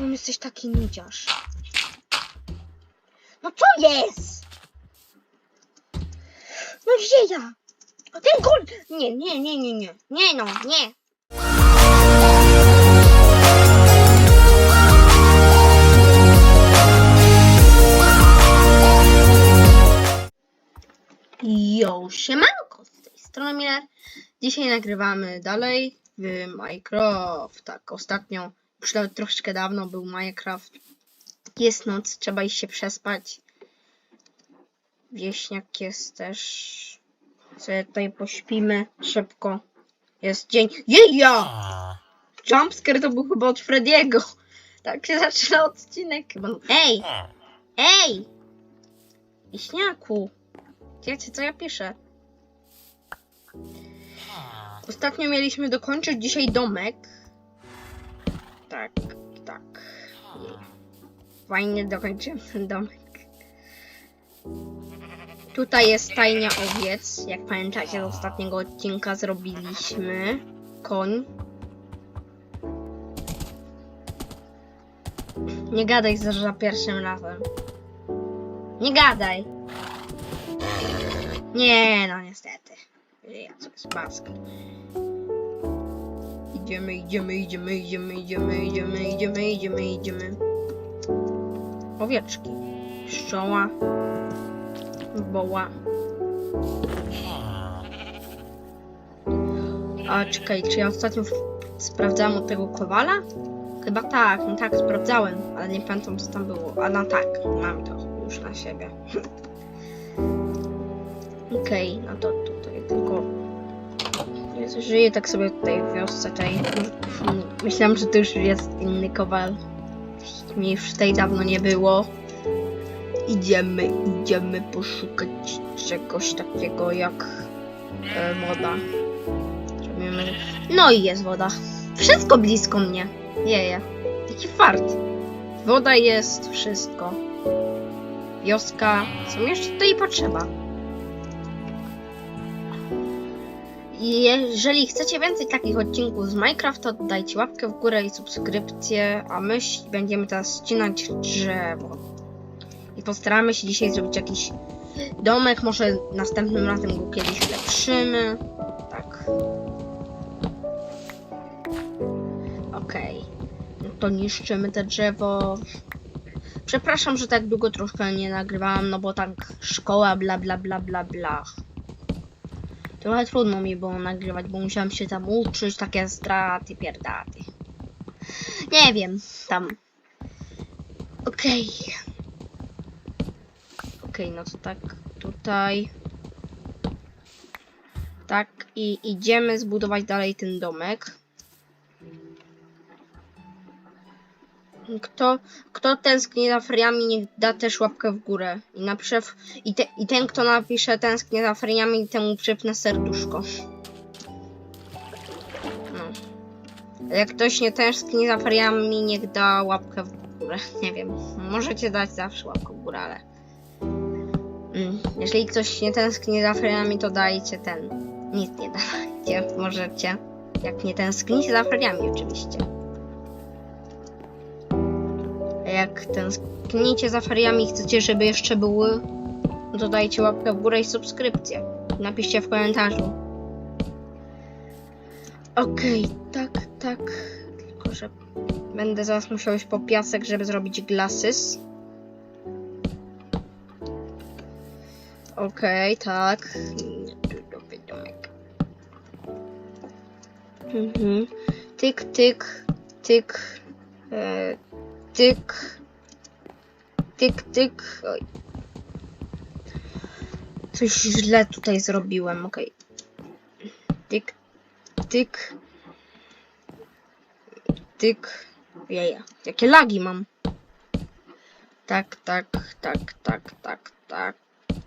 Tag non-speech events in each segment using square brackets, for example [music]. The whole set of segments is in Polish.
Czemu jesteś taki nudziarz? No co jest? No gdzie ja? O ten gol! Nie, nie, nie, nie, nie. Nie no, nie. Jo, siemanko, z tej strony Miller. Dzisiaj nagrywamy dalej w Minecraft. Tak, ostatnio, już nawet troszeczkę dawno był Minecraft. Jest noc, trzeba iść się przespać. Wieśniak jest też. Sobie tutaj pośpimy szybko. Jest dzień. Jeja! Jumpscare to był chyba od Frediego. Tak się zaczyna odcinek chyba. Ej! Ej! Wieśniaku! Wiecie co ja piszę? Ostatnio mieliśmy dokończyć dzisiaj domek. Tak, tak. Fajnie dokończyłem ten domek. Tutaj jest stajnia owiec. Jak pamiętacie, z ostatniego odcinka zrobiliśmy. Koń. Nie gadaj za, pierwszym razem. Nie gadaj. Nie, no niestety. Ja co jest maska. Idziemy, idziemy, idziemy, idziemy, idziemy, idziemy, idziemy, idziemy, idziemy. Owieczki. Pszczoła. Woła. A czekaj, czy ja ostatnio sprawdzałem od tego kowala? Chyba tak, no tak, sprawdzałem, ale nie pamiętam co tam było. A no tak, mam to już na siebie. [laughs] Okej, no to tutaj tylko. Żyję tak sobie tutaj w wiosce tej. Myślałam, że to już jest inny kowal. Mnie już tutaj dawno nie było. Idziemy, idziemy poszukać czegoś takiego jak e, woda. No i jest woda. Wszystko blisko mnie. Jeje. Jaki fart. Woda jest, wszystko. Wioska. Co mi jeszcze tutaj potrzeba? I Jeżeli chcecie więcej takich odcinków z Minecraft, to dajcie łapkę w górę i subskrypcję, a my będziemy teraz ścinać drzewo. I postaramy się dzisiaj zrobić jakiś domek, może następnym razem go kiedyś ulepszymy. Tak. Okej. No to niszczymy te drzewo. Przepraszam, że tak długo troszkę nie nagrywałam, no bo tak szkoła, bla bla bla bla bla. Trochę trudno mi było nagrywać, bo musiałam się tam uczyć, takie straty, pierdaty. Nie wiem, tam. Okej. Okej, no to tak, tutaj. Tak, i idziemy zbudować dalej ten domek. Kto, kto tęskni za feriami, niech da też łapkę w górę. I napisze, w, i, te, i ten, kto napisze tęsknię za feriami, temu przypnę serduszko. No. Jak ktoś nie tęskni za feriami, niech da łapkę w górę. [laughs] Nie wiem, możecie dać zawsze łapkę w górę, ale... Mm. Jeżeli ktoś nie tęskni za feriami, to dajcie ten. Nic nie dajcie, możecie. Jak nie tęsknicie za feriami, oczywiście. Jak tęsknicie za feriami i chcecie, żeby jeszcze były, no to dajcie łapkę w górę i subskrypcję. Napiszcie w komentarzu. Okej, tak, tak. Tylko, że będę zaraz musiał iść po piasek, żeby zrobić glasses. Okej, tak. Dobry domek. Mhm. Tyk, tyk, tyk. E, tyk. Tyk, tyk. Oj. Coś źle tutaj zrobiłem, okej. Tyk, tyk. Tyk. Jeja, jakie lagi mam. Tak, tak, tak, tak, tak, tak,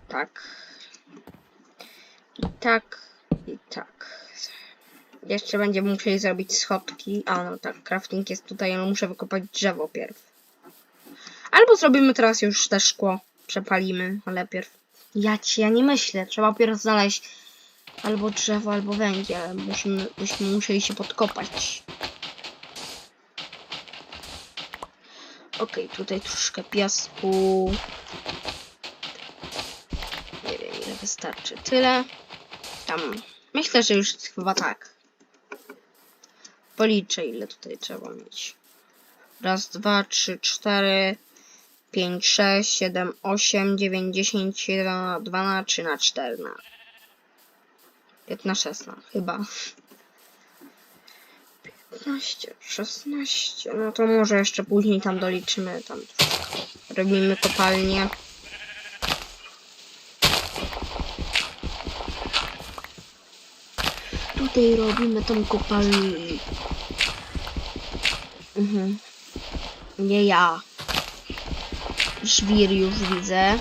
tak. I tak, i tak. Jeszcze będziemy musieli zrobić schodki. A no tak, crafting jest tutaj, ale muszę wykopać drzewo pierw. Albo zrobimy teraz już te szkło. Przepalimy, ale pierw. Ja ci, ja nie myślę. Trzeba pierw znaleźć albo drzewo, albo węgiel. Musimy, byśmy musieli się podkopać. Okej, tutaj troszkę piasku. Nie wiem ile wystarczy. Tyle. Tam. Myślę, że już chyba tak. Policzę ile tutaj trzeba mieć. Raz, dwa, trzy, cztery, pięć, sześć, siedem, osiem, dziewięć, dziesięć, jeden, dwa na trzy na cztery na. Piętna, szesna, chyba. 15, 16, no to może jeszcze później tam doliczymy, tam robimy kopalnię. Tutaj robimy tą kopalnię. Mhm. Nie ja. Żwir już widzę.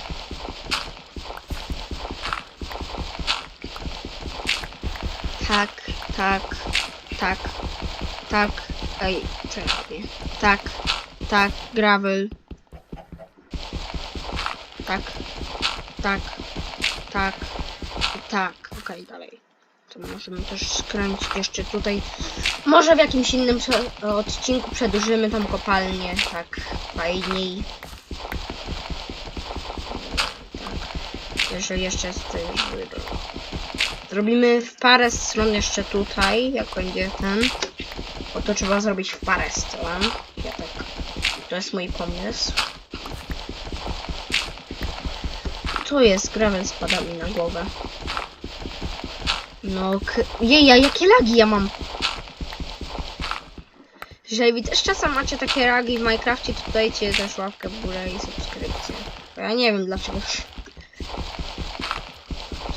Tak, tak, tak, tak. Ej, robię? Tak, tak, gravel. Tak, tak, tak, tak. Okej, dalej. To możemy też skręcić jeszcze tutaj. Może w jakimś innym odcinku przedłużymy tą kopalnię. Tak, fajniej. Tak. Jeżeli jeszcze jest tutaj Zrobimy w parę stron jeszcze tutaj, jak będzie ten. Bo to trzeba zrobić w parę stron. Ja tak. To jest mój pomysł. Co jest? Gravel spada mi na głowę. No, k- jeja, jakie lagi ja mam. Jeżeli też czasem macie takie lagi w Minecrafcie, to dajcie też łapkę w górę i subskrypcję. Bo ja nie wiem dlaczego.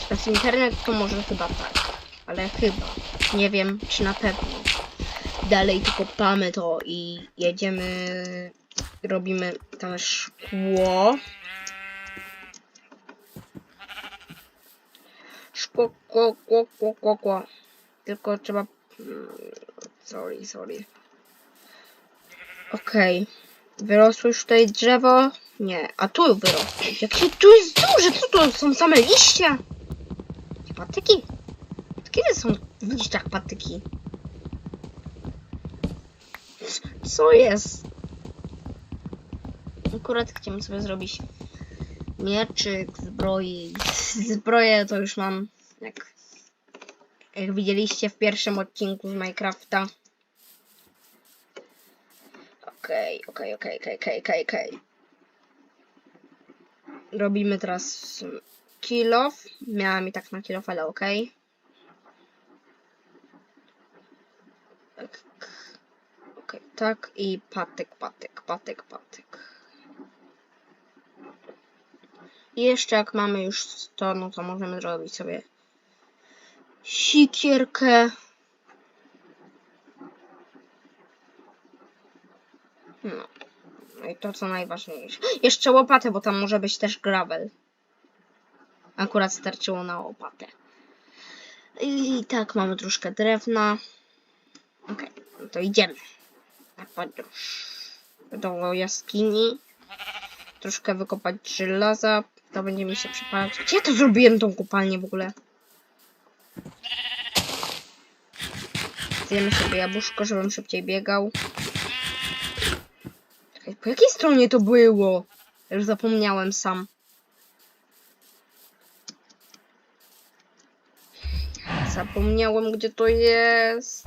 Przez internet to może chyba tak. Ale chyba. Nie wiem, czy na pewno. Dalej to kopamy to i jedziemy. Robimy tam szkło. Szkło, kło, kło, kło, kło, kło. Tylko trzeba... mm, Sorry, sorry. Okej. Wyrosło już tutaj drzewo? Nie. A tu wyrosło. Jakie tu jest duże? Co to są same liście? Patyki? Kiedy są w liściach patyki? Co jest? Akurat chciałem sobie zrobić mieczyk, zbroi. Zbroję to już mam, jak, jak widzieliście w pierwszym odcinku z Minecrafta. Okej, okej, okej, okej, okej, okej, okej. Robimy teraz kill off. Miałam i tak na kill off, ale okej. Tak. Okej, tak i patyk, patyk, patyk, patyk. I jeszcze jak mamy już to, no to możemy zrobić sobie sikierkę. No. I to co najważniejsze. Jeszcze łopatę, bo tam może być też gravel. Akurat starczyło na łopatę. I tak, mamy troszkę drewna. Okej, no to idziemy. Na podróż. Do jaskini. Troszkę wykopać żelaza. To będzie mi się przypalać. Gdzie ja to zrobiłem tą kopalnię w ogóle? Zjemy sobie jabłuszko, żebym szybciej biegał. Czekaj, po jakiej stronie to było? Już zapomniałem sam. Zapomniałem, gdzie to jest.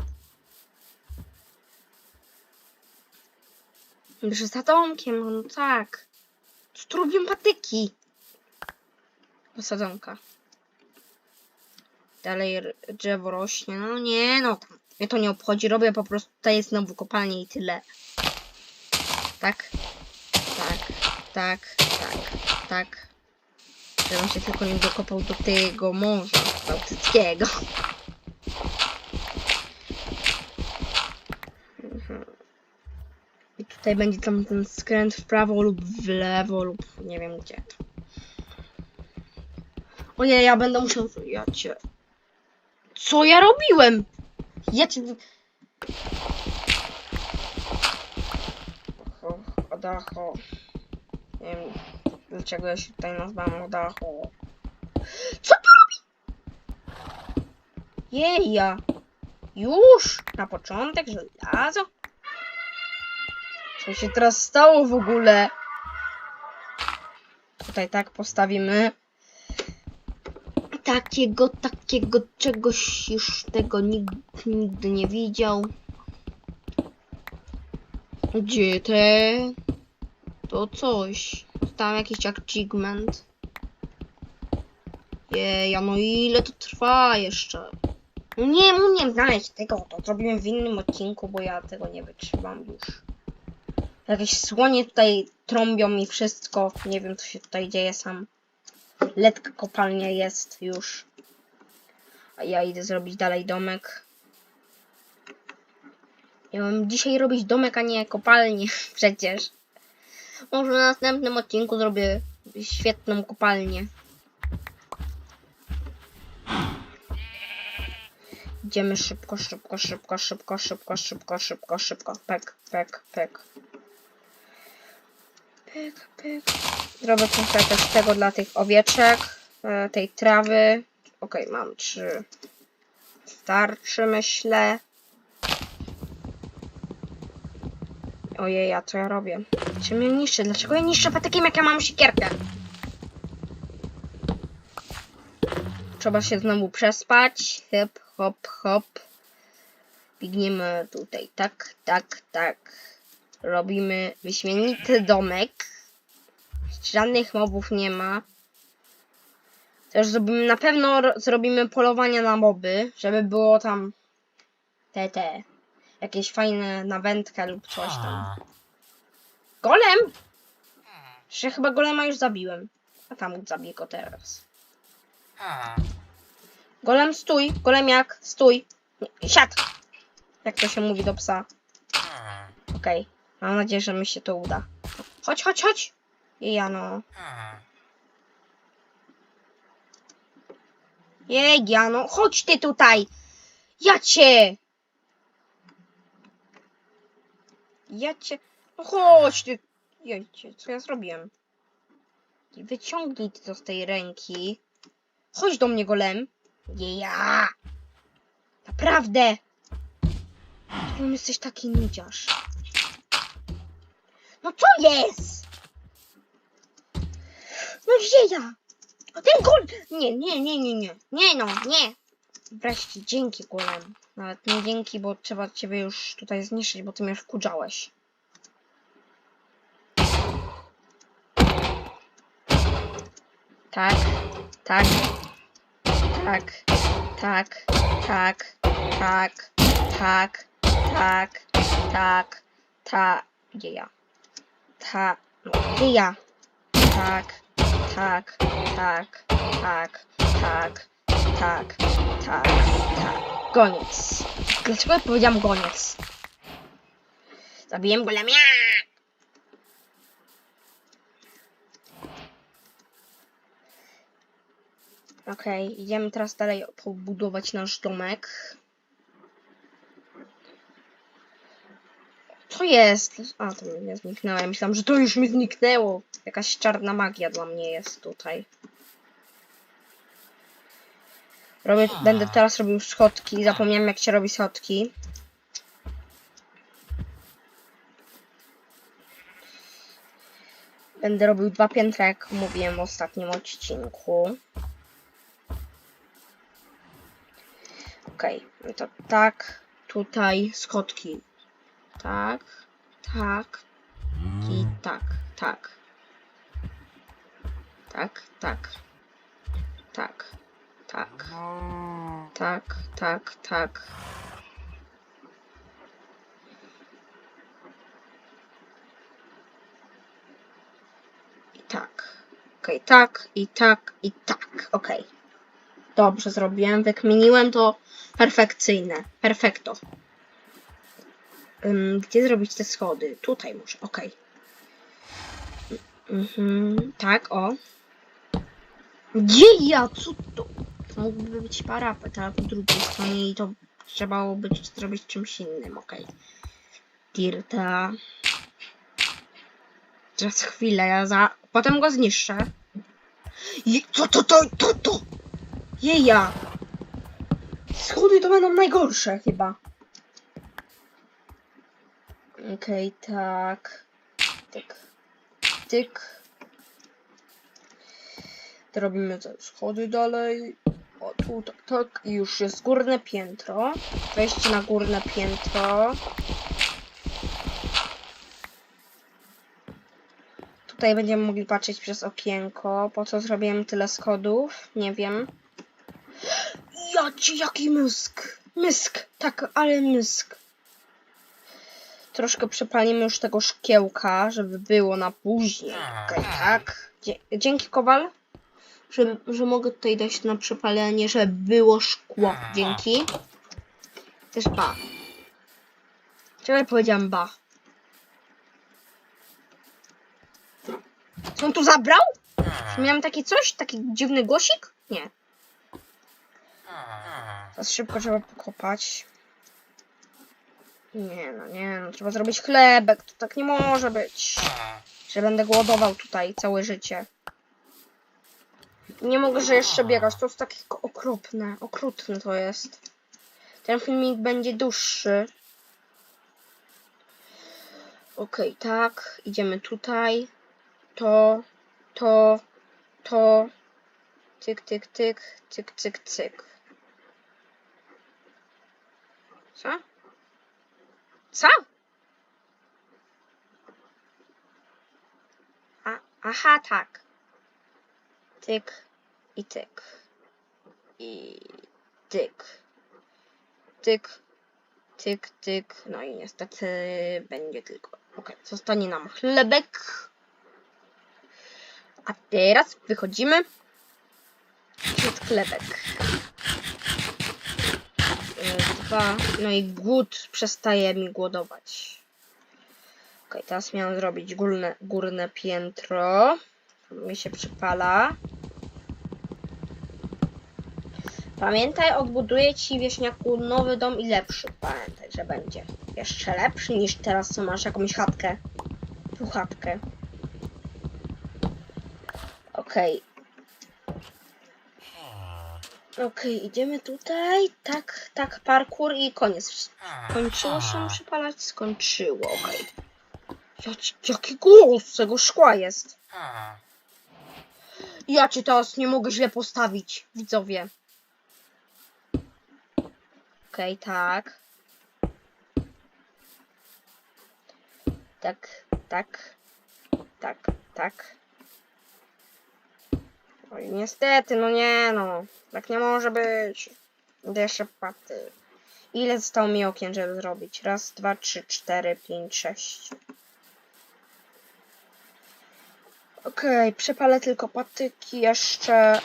Że za domkiem, no tak. Robią patyki? Osadzonka. Dalej drzewo rośnie. No nie, no tam. Mnie to nie obchodzi. Robię po prostu tutaj znowu kopalnię i tyle. Tak. Tak. Tak. Tak. Tak. Żebym się tylko nie dokopał do tego morza bałtyckiego. Mhm. I tutaj będzie tam ten skręt w prawo lub w lewo lub nie wiem gdzie. O nie, ja będę musiał... Ja cię... Co ja robiłem? Ja cię... Oho, Odacho. Nie wiem, dlaczego ja się tutaj nazwałam Odacho. Co to robi? Jeja. Już? Na początek żelazo? Co się teraz stało w ogóle? Tutaj tak postawimy. Takiego, takiego czegoś już tego nikt nigdy nie widział. Gdzie te? To coś. Tam jakiś achievement. Jej, no ile to trwa jeszcze? No nie, no nie znaleźć tego, to zrobimy w innym odcinku, bo ja tego nie wytrzymam już. Jakieś słonie tutaj trąbią mi wszystko. Nie wiem, co się tutaj dzieje sam. Letka kopalnia jest już. A ja idę zrobić dalej domek. Ja mam dzisiaj robić domek, a nie kopalnię [laughs] przecież. Może na następnym odcinku zrobię świetną kopalnię. Idziemy szybko, szybko, szybko, szybko, szybko, szybko, szybko, szybko. Pek, pek, pek. Pyk, pyk. Zrobię trochę też tego dla tych owieczek, e, tej trawy. Okej, mam trzy. Starczy, myślę. Ojej, a co ja robię? Czy mnie niszczy? Dlaczego ja niszczę takim, jak ja mam siekierkę? Trzeba się znowu przespać. Hop, hop, hop. Biegniemy tutaj. Tak, tak, tak. Robimy wyśmienity domek. Żadnych mobów nie ma. Też zrobimy, na pewno ro- zrobimy polowania na moby, żeby było tam te, te, jakieś fajne na wędkę lub coś tam. Golem! Że chyba golema już zabiłem. A tam zabiję go teraz. Golem stój, golemiak, stój. Nie, Siad! Jak to się mówi do psa. Okej, mam nadzieję, że mi się to uda. Chodź, chodź, chodź! I ja no. Jej, Jano, chodź ty tutaj! Ja cię! Ja cię... No chodź ty! Jejcie, co ja zrobiłem? Wyciągnij ty to z tej ręki. Chodź do mnie, golem. Ja! Naprawdę! Czemu jesteś taki nudziarz? No co jest? No gdzie ja? A ten gol... Nie, nie, nie, nie, nie. Nie no, nie. Wreszcie, dzięki golem. Nawet nie dzięki, bo trzeba ciebie już tutaj zniszczyć, bo ty mnie wkurzałeś. Tak, tak, tak, tak, tak, tak, tak, tak, tak, tak, gdzie ja? Ta, gdzie ja? Tak, tak, tak, tak, tak, tak, tak, tak. Koniec. Dlaczego ja powiedziałam koniec? Zabiję golemia! Okej, idziemy teraz dalej pobudować nasz domek. Co jest? A, to mi nie zniknęło. Ja myślałam, że to już mi zniknęło. Jakaś czarna magia dla mnie jest tutaj. Robię, będę teraz robił schodki. Zapomniałem jak się robi schodki. Będę robił dwa piętra, jak mówiłem w ostatnim odcinku. Okej, no to tak, tutaj schodki. Tak, tak, i tak, tak. Tak, tak. Tak, tak. Tak, tak, tak. I tak. Okej, tak, i tak, i tak. Okej. Dobrze zrobiłem, wykminiłem to perfekcyjne. Perfekto. Gdzie zrobić te schody? Tutaj muszę, okej. Mhm, tak, o. Gdzie ja? Co to? Mógłby być parapet, ale po drugiej stronie i to trzeba zrobić czymś innym, okej. Dirta. Teraz chwilę, ja za... Potem go zniszczę. I co to, to, to, to? Jeja! Schody to będą najgorsze chyba. Okej, tak. Tyk. Tyk. To robimy te schody dalej. O, tu, tak, tak. I już jest górne piętro. Wejście na górne piętro. Tutaj będziemy mogli patrzeć przez okienko. Po co zrobiłem tyle schodów? Nie wiem. [gasps] Jacie, jaki mysk! Mysk! Tak, ale mysk. Troszkę przepalimy już tego szkiełka, żeby było na później. Okej, tak. Dzięki, Kowal, że, że mogę tutaj dać na przepalenie, żeby było szkło. Dzięki. Też ba. Czemu ja powiedziałam ba? Co on tu zabrał? Czy miałem taki coś? Taki dziwny głosik? Nie. Teraz szybko trzeba pokopać. Nie no, nie no, trzeba zrobić chlebek, to tak nie może być. Że będę głodował tutaj całe życie. Nie mogę, że jeszcze biegać, to jest takie okropne, okrutne to jest. Ten filmik będzie dłuższy. Okej, tak, idziemy tutaj. To, to, to. Tyk, tyk, tyk, tyk, tyk, tyk. Co? Co? A, aha, tak. Tyk i tyk. I tyk. Tyk, tyk, tyk. No i niestety będzie tylko. Ok, zostanie nam chlebek. A teraz wychodzimy. Przed chlebek. Dwa. No i głód przestaje mi głodować. Ok, teraz miałam zrobić górne, górne piętro. Mi się przypala. Pamiętaj, odbuduję ci wieśniaku nowy dom i lepszy. Pamiętaj, że będzie jeszcze lepszy niż teraz, co masz jakąś chatkę. Tu chatkę. Okej. Okej, idziemy tutaj. Tak, tak, parkour i koniec. Skończyło się przypalać? Skończyło, okej. Jaki, jaki głos tego szkła jest. Ja cię teraz nie mogę źle postawić, widzowie. Okej, tak. Tak, tak. Tak, tak. Oj, niestety, no nie no. Tak nie może być. Jeszcze paty. Ile zostało mi okien, żeby zrobić? Raz, dwa, trzy, cztery, pięć, sześć. Okej, przepalę tylko patyki jeszcze.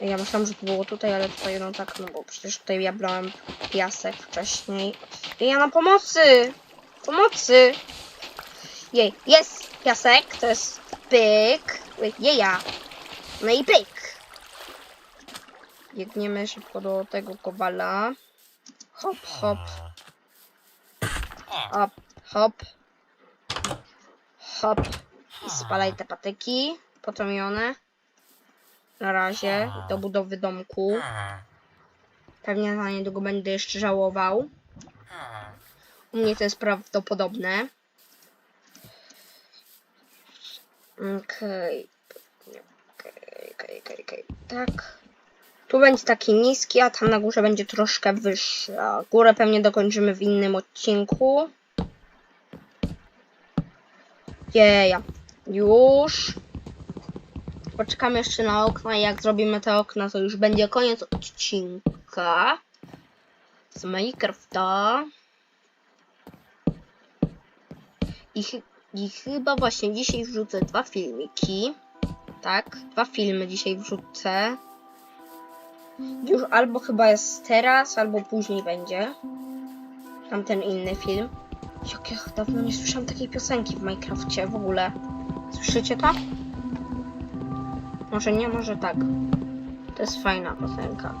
Ja myślałam, że to było tutaj, ale tutaj no tak, no bo przecież tutaj ja brałem piasek wcześniej. I ja na pomocy! Pomocy! Jej, jest piasek, to jest pyk. Jeja. No i pyk. Biegniemy szybko do tego kowala. Hop, hop. Hop, hop. Hop. I spalaj te patyki potłumione. Na razie do budowy domku. Pewnie za niedługo będę jeszcze żałował. U mnie to jest prawdopodobne. Okej. Okej, okej, okej. Tak. Tu będzie taki niski, a tam na górze będzie troszkę wyższy. A górę pewnie dokończymy w innym odcinku. Jeja. Już. Poczekamy jeszcze na okna i jak zrobimy te okna, to już będzie koniec odcinka z Minecrafta. I, I chyba właśnie dzisiaj wrzucę dwa filmiki. Tak, dwa filmy dzisiaj wrzucę. Już albo chyba jest teraz, albo później będzie. Tamten inny film. Jak ja dawno nie słyszałam takiej piosenki w Minecrafcie w ogóle. Słyszycie to? Może nie, może tak. To jest fajna piosenka.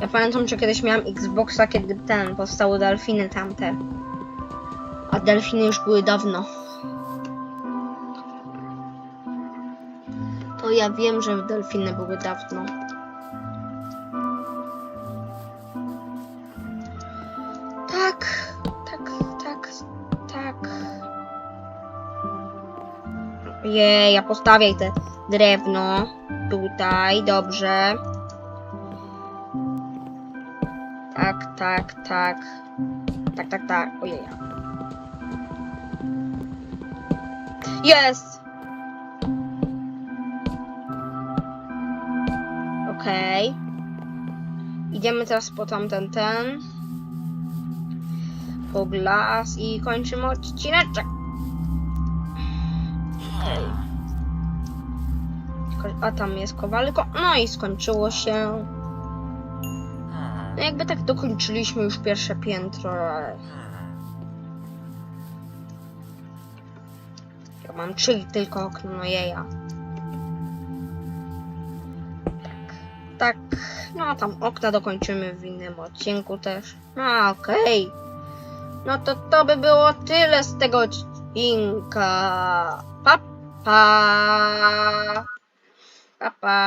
Ja pamiętam, że kiedyś miałam Xboxa, kiedy ten, powstały delfiny tamte. A delfiny już były dawno. To ja wiem, że delfiny były dawno. Tak, tak, tak, tak. Jej, ja postawię te drewno. Tutaj, dobrze. Tak, tak, tak. Tak, tak, tak. Ojej. Jest! Okej. Idziemy teraz po tamten ten. Po glas i kończymy odcineczek. Tylko- A tam jest kowalko. No i skończyło się. No jakby tak dokończyliśmy już pierwsze piętro, ale... Ja mam trzy tylko okno, no jeja. Tak. No tam okna dokończymy w innym odcinku też. No okej. No to to by było tyle z tego odcinka. Pa pa. Pa pa.